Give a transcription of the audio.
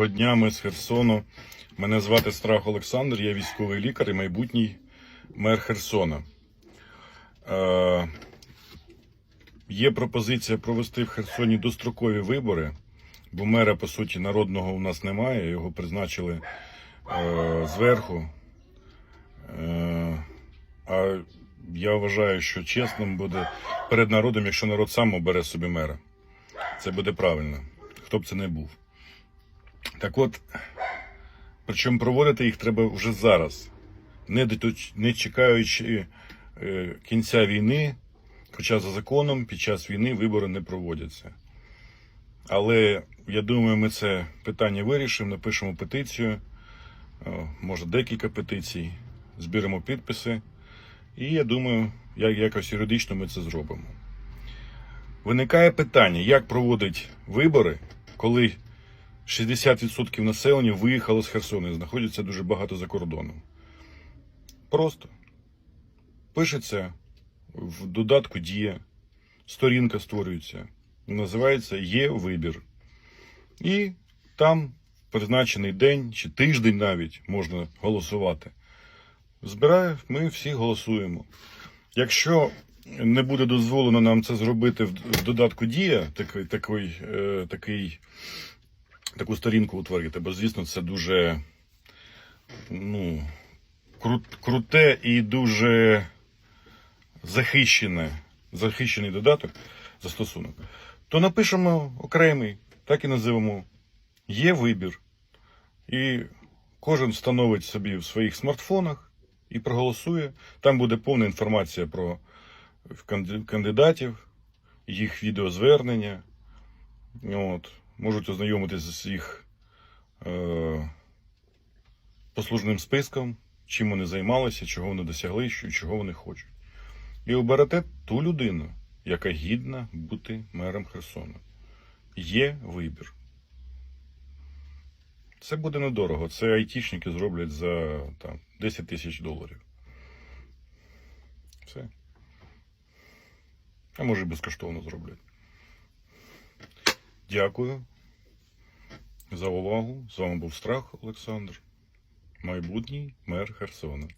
Доброго дня, ми з Херсону. Мене звати Страх Олександр, я військовий лікар і майбутній мер Херсона. Е, є пропозиція провести в Херсоні дострокові вибори, бо мера, по суті, народного у нас немає, його призначили е, зверху. Е, а я вважаю, що чесним буде перед народом, якщо народ сам обере собі мера. Це буде правильно, хто б це не був. Так от, причому проводити їх треба вже зараз, не, не чекаючи е, кінця війни, хоча за законом під час війни вибори не проводяться. Але я думаю, ми це питання вирішимо, напишемо петицію, може декілька петицій, зберемо підписи, і я думаю, як якось юридично ми це зробимо. Виникає питання, як проводить вибори, коли 60% населення виїхало з Херсону і знаходяться дуже багато за кордоном. Просто пишеться в додатку Дія, сторінка створюється, називається Є вибір. І там призначений день чи тиждень навіть можна голосувати. Збирає, ми всі голосуємо. Якщо не буде дозволено нам це зробити в в додатку Дія, такий, такий, е, такий таку сторінку утворити, бо, звісно, це дуже ну, кру- круте і дуже захищене, захищений додаток, застосунок, то напишемо окремий, так і називемо Є вибір. І кожен встановить собі в своїх смартфонах і проголосує. Там буде повна інформація про кандидатів, їх відеозвернення. От. Можуть ознайомитися з їх е, послужним списком, чим вони займалися, чого вони досягли, що, чого вони хочуть. І оберете ту людину, яка гідна бути мером Херсона. Є вибір. Це буде недорого. Це айтішники зроблять за там, 10 тисяч доларів. Все. А може безкоштовно зроблять. Дякую за увагу. З вами був Страх Олександр, майбутній мер Херсона.